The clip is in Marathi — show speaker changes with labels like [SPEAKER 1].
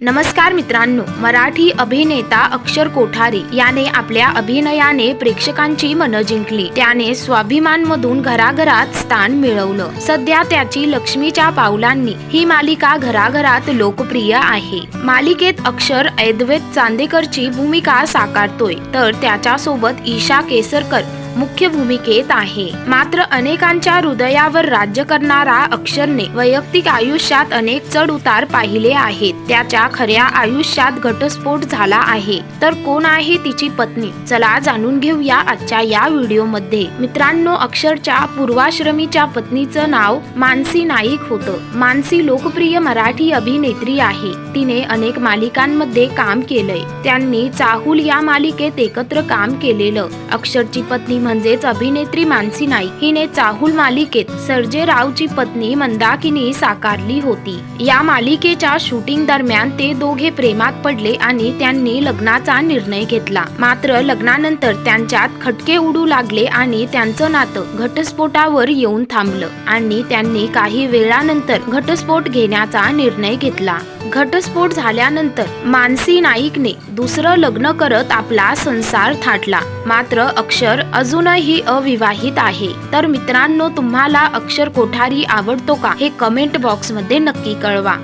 [SPEAKER 1] नमस्कार मित्रांनो मराठी अभिनेता अक्षर कोठारी याने आपल्या अभिनयाने प्रेक्षकांची मनं जिंकली. त्याने स्वाभिमान मधून घराघरात स्थान मिळवलं. सध्या त्याची लक्ष्मीच्या पावलांनी ही मालिका घराघरात लोकप्रिय आहे. मालिकेत अक्षर ऐद्वेत चांदेकरची भूमिका साकारतोय तर त्याच्यासोबत ईशा केसरकर मुख्य भूमिकेत आहे. मात्र अनेकांच्या हृदयावर राज्य करणारा अक्षरने वैयक्तिक आयुष्यात अनेक चढ उतार पाहिले आहेत. त्याच्या खऱ्या आयुष्यात घटस्फोट झाला आहे. तर कोण आहे तिची पत्नी? चला जाणून घेऊया आजच्या या व्हिडिओमध्ये. मित्रांनो अक्षरच्या पूर्वाश्रमीच्या पत्नीचं नाव मानसी नाईक होतं. मानसी लोकप्रिय मराठी अभिनेत्री आहे. तिने अनेक मालिकांमध्ये काम केलंय. त्यांनी चाहूल या मालिकेत एकत्र काम केलेलं अक्षरची पत्नी म्हणजेच अभिनेत्री मानसी नाईक. हिने चाहूल मालिकेत सर्जेरावची पत्नी मंदाकिनी साकारली होती. या मालिकेच्या शूटिंग दरम्यान ते दोघे प्रेमात पडले आणि त्यांनी लग्नाचा निर्णय घेतला. मात्र लग्नानंतर त्यांच्यात खटके उडू लागले आणि त्यांचं नातं घटस्फोटावर येऊन थांबलं आणि त्यांनी काही वेळानंतर घटस्फोट घेण्याचा निर्णय घेतला. घटस्फोट झाल्यानंतर मानसी नाईकने दुसरं लग्न करत आपला संसार थाटला. मात्र अक्षर अजूनही अविवाहित आहे. तर मित्रांनो तुम्हाला अक्षर कोठारी आवडतो का? हे कमेंट बॉक्समध्ये नक्की कळवा.